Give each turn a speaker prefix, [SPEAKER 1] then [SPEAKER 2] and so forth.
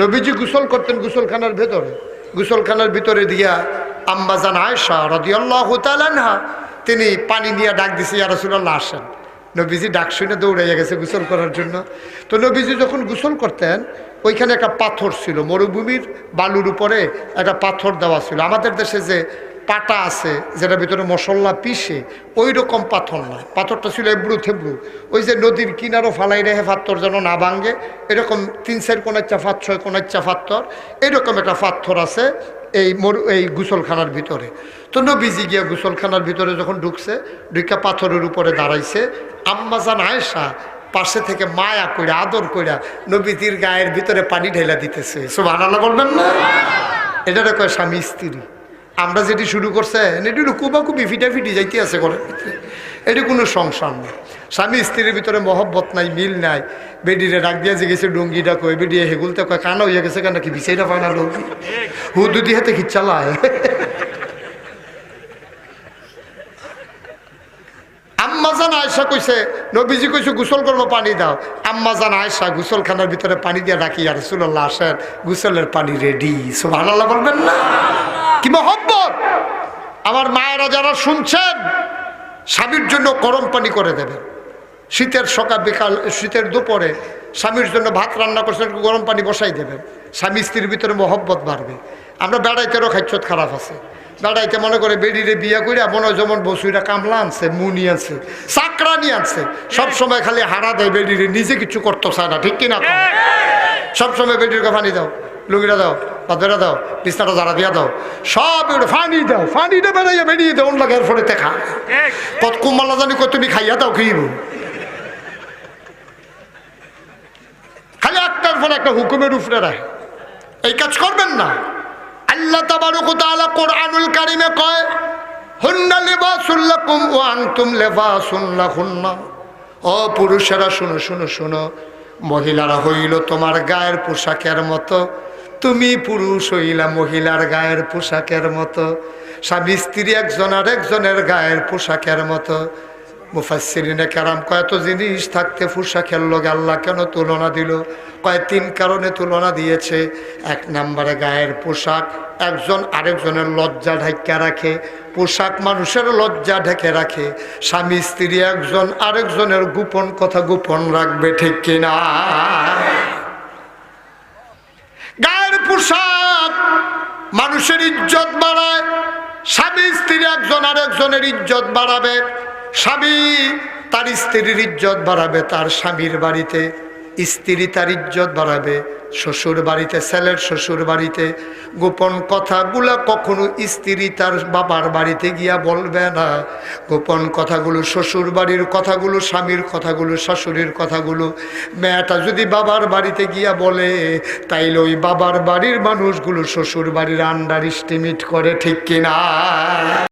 [SPEAKER 1] নবীজি গুসল করতেন গোসলখানার ভেতরে। গোসলখানার ভিতরে দিয়া আম্বাজান আয়সা রদিয়াল্লাহ তিনি পানি নিয়ে ডাক দিছে ইয়ারসুল্লাহ আসেন। নবীজি ডাক শুনে দৌড়াইয়া গেছে গোসল করার জন্য। তো নবীজি যখন গোসল করতেন, ওইখানে একটা পাথর ছিল, মরুভূমির বালুর উপরে একটা পাথর দেওয়া ছিল। আমাদের দেশে যে পাটা আছে যেটা ভিতরে মশলা পিষে ওই রকম পাথর না। পাথরটা ছিল এবড়ু থেবড়ু। ওই যে নদীর কিনারও ফালাই রেহে পাথর যেন না ভাঙ্গে এরকম তিন চার কোনাচ্চা ফাত ছয় কোনাচ্চা পাথর, এরকম একটা পাথর আছে। এই মরু এই গুসলখানার ভিতরে। তো নবীজি গিয়া গুসলখানার ভিতরে যখন ঢুকছে ঢুকা পাথরের উপরে দাঁড়াইছে আম্মাজান আয়েশা পাশে থেকে মায়া কইরা আদর কইরা নবীজির গায়ের ভিতরে পানি ঢেলা দিতেছে। সব আনালা বলবেন না? এটা কয় স্বামী স্ত্রী। আমরা যেটি শুরু করছে, এটি কুবাকুবি, ফিটাফিটি যাইতে আছে ভিতরে এটি কোনো সংসার না। স্বামী স্ত্রীর ভিতরে মহব্বত নাই, মিল নাই। বেডিরে ডাক দিয়া যে গেছে ডুঙ্গিটা কয় বেডিয়ে হেগুলতে কয়, কানা হইয়া গেছে কেন কি বিচাইটা পায় না লোক হু দুদি হাতে খিচ্চালায় আম্মাজান আয়সা কইছে, নবীজি কইছে, গোসল করব, পানি দাও। আম্মাজান আয়সা গোসলখানার ভিতরে পানি দিয়ে রাখি আর সুল্লাহ আসেন, গোসলের পানি রেডি। সুভান আল্লাহ বলবেন না? কি মহব্বত? আমার মায়েরা যারা শুনছেন স্বামীর জন্য গরম পানি করে দেবেন শীতের সকাল বিকাল শীতের দুপুরে স্বামীর জন্য ভাত রান্না করছেন গরম পানি বসাই দেবেন স্বামী স্ত্রীর ভিতরে মহব্বত বাড়বে। আমরা বেড়াইতেরও খাইছত খারাপ আছে। বেড়াইতে মনে করে বেডিরে বিয়া করে মনে হয় যেমন বসুইরা কামলা আনছে মুনি আনছে চাকরানি আনছে। সবসময় খালি হারা দেয় বেডিরে নিজে কিছু করতে চায় না ঠিক কিনা সবসময় বেডিরকে পানি দাও। লুঙ্গিটা দাও পাতবেরা দাও, বিছনাটা জারা দিয়া দাও। সব ফানি দাও ফানিটা বেড়াইয়া বেরিয়ে দাও, অন্য লাগে ফলে দেখা। কত কুমাল্লা জানি কত তুমি খাইয়া দাও খাইব খালি একটার ফলে একটা হুকুমের উপরে রাখে এই কাজ করবেন না। আল্লাহ তাবারক তাআলা কোরআনুল কারিমে কয়, হুন্না লিবাসুল লাকুম ওয়া আনতুম লিবাসুন লাহুন্না। ও পুরুষেরা, শুনো শুনো শুনো। মহিলারা হইল তোমার গায়ের পোশাকের মতো। তুমি পুরুষ হইলা মহিলার গায়ের পোশাকের মতো, স্বামী স্ত্রী একজন আর একজনের গায়ের পোশাকের মতো। মুফাসিরিনে কেরাম কয়ত জিনিস থাকতে পোশাকের লোক আল্লাহ কেন তুলনা দিল? কয়, তিন কারণে তুলনা দিয়েছে। এক নম্বরে গায়ের পোশাক, একজন আরেকজনের লজ্জা ঢাক্কা রাখে, পোশাক মানুষের লজ্জা ঢেকে রাখে। স্বামী স্ত্রী একজন আরেকজনের গোপন কথা গোপন রাখবে ঠিক কিনা গায়ের পোশাক। মানুষের ইজ্জত বাড়ায়। স্বামী স্ত্রী একজন আরেকজনের ইজ্জত বাড়াবে। স্বামী তার স্ত্রীর ইজ্জত বাড়াবে তার স্বামীর বাড়িতে। স্ত্রী তার ইজ্জত বাড়াবে, শ্বশুর বাড়িতে, ছেলের শ্বশুর বাড়িতে। গোপন কথাগুলা কখনো স্ত্রী তার বাবার বাড়িতে গিয়া বলবে না। গোপন কথাগুলো শ্বশুর বাড়ির কথাগুলো, স্বামীর কথাগুলো, শাশুড়ির কথাগুলো। মেয়েটা যদি বাবার বাড়িতে গিয়া বলে, তাইলে ওই বাবার বাড়ির মানুষগুলো শ্বশুর বাড়ির আন্ডার স্টিমিট করে, ঠিক কিনা?